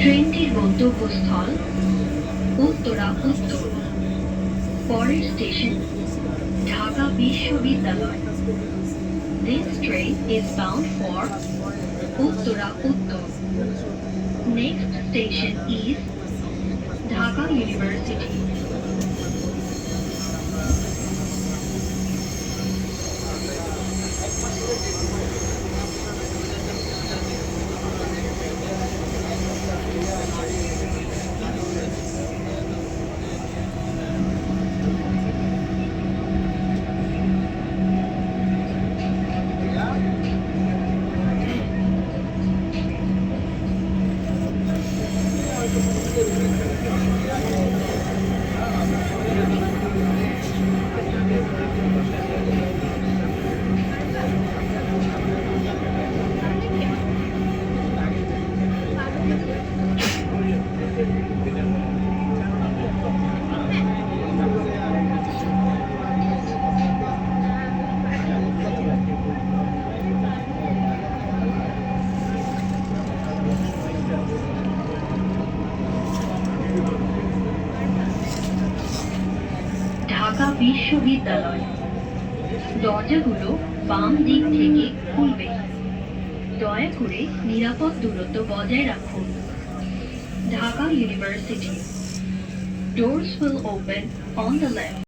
ট্রেনটির গন্তব্যস্থল উত্তরা উত্তর পরের স্টেশন ঢাকা বিশ্ববিদ্যালয় This train is bound for Uttara উত্তর Next station is Dhaka University. Dhaka বিশ্ববিদ্যালয়। দরজাগুলো বাম দিক থেকে খুলবে। দয়া করে নিরাপদ দূরত্ব বজায় রাখুন। Dhaka university. Doors will open on the left.